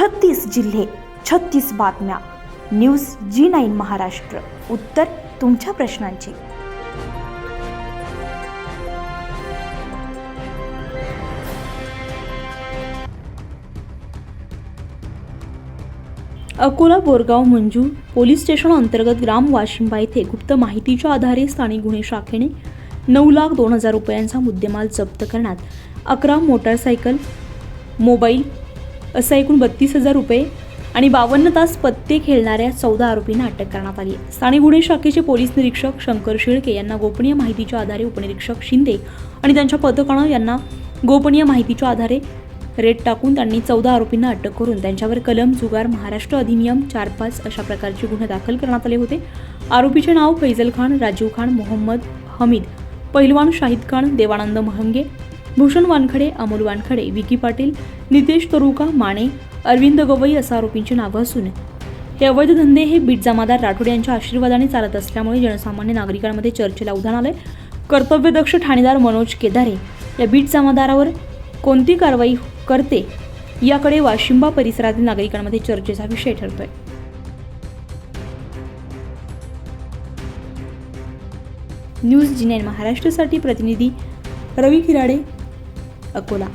छत्तीस जिल्हे छत्तीस बातम्या. News G nine Maharashtra. उत्तर तुमच्या प्रश्नांची. अकोला बोरगाव मंजू पोलीस स्टेशन अंतर्गत ग्राम वाशिंबा येथे गुप्त माहितीच्या आधारे स्थानिक गुन्हे शाखेने नऊ लाख दोन हजार रुपयांचा मुद्देमाल जप्त करण्यात अकरा मोटारसायकल मोबाईल असं एकूण बत्तीस हजार रुपये आणि बावन्न तास पत्ते खेळणाऱ्या चौदा आरोपींना अटक करण्यात आली आहे. स्थानिक गुन्हे शाखेचे पोलीस निरीक्षक शंकर शेळके यांना गोपनीय माहितीच्या आधारे उपनिरीक्षक शिंदे आणि त्यांच्या पथकानं यांना गोपनीय माहितीच्या आधारे रेट टाकून त्यांनी चौदा आरोपींना अटक करून त्यांच्यावर कलम जुगार महाराष्ट्र अधिनियम चार पाच अशा प्रकारचे गुन्हे दाखल करण्यात आले होते. आरोपीचे नाव फैजल खान राजीव खान मोहम्मद हमीद पहिलवान शाहिद खान देवानंद महंगे भूषण वानखडे अमोल वानखडे विकी पाटील नितेश तरुका माने अरविंद गवई असं आरोपींची नावं असून हे अवैध धंदे हे बीट जमादार राठोड यांच्या आशीर्वादाने चालत असल्यामुळे जनसामान्य नागरिकांमध्ये चर्चेला उधाण आलंय. कर्तव्यदक्ष ठाणेदार मनोज केदारे या बीट जमादारावर कोणती कारवाई करते याकडे वाशिंबा परिसरातील नागरिकांमध्ये चर्चेचा विषय ठरतोय. न्यूज जी नाईन महाराष्ट्रासाठी प्रतिनिधी रवी किराडे अकोला.